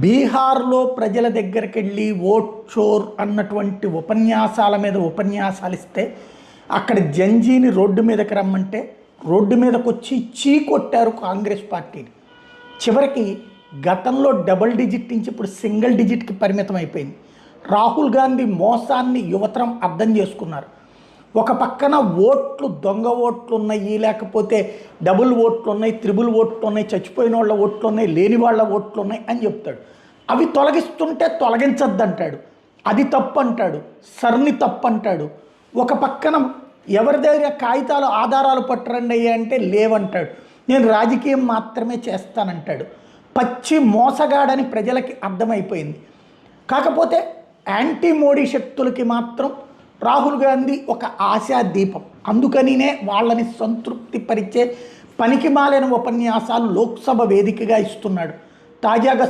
బీహార్లో ప్రజల దగ్గరికి వెళ్ళి ఓట్ చోర్ అన్నటువంటి ఉపన్యాసాల మీద ఉపన్యాసాలు ఇస్తే అక్కడ జంజీని రోడ్డు మీదకి రమ్మంటే రోడ్డు మీదకి వచ్చి చీ కొట్టారు కాంగ్రెస్ పార్టీని. చివరికి గతంలో డబుల్ డిజిట్ నుంచి ఇప్పుడు సింగిల్ డిజిట్కి పరిమితం అయిపోయింది. రాహుల్ గాంధీ మోసాన్ని యువతరం అర్థం చేసుకున్నారు. ఒక పక్కన ఓట్లు దొంగ ఓట్లు ఉన్నాయి లేకపోతే డబుల్ ఓట్లు ఉన్నాయి త్రిబుల్ ఓట్లు ఉన్నాయి చచ్చిపోయిన వాళ్ళ ఓట్లు ఉన్నాయి లేని వాళ్ళ ఓట్లు ఉన్నాయి అని చెప్తాడు. అవి తొలగిస్తుంటే తొలగించద్దంటాడు. అది తప్పు అంటాడు సర్ని తప్పు అంటాడు ఒక పక్కన ఎవరి దగ్గర కాగితాలు ఆధారాలు పట్టరండి అయ్యా అంటే లేవంటాడు. నేను రాజకీయం మాత్రమే చేస్తానంటాడు. పచ్చి మోసగాడని ప్రజలకి అర్థమైపోయింది. కాకపోతే యాంటీ మోడీ శక్తులకి మాత్రం రాహుల్ గాంధీ ఒక ఆశా దీపం. అందుకనినే వాళ్ళని సంతృప్తి పరిచే పనికి మాలిన ఉపన్యాసాలు లోక్సభ వేదికగా ఇస్తున్నాడు. తాజాగా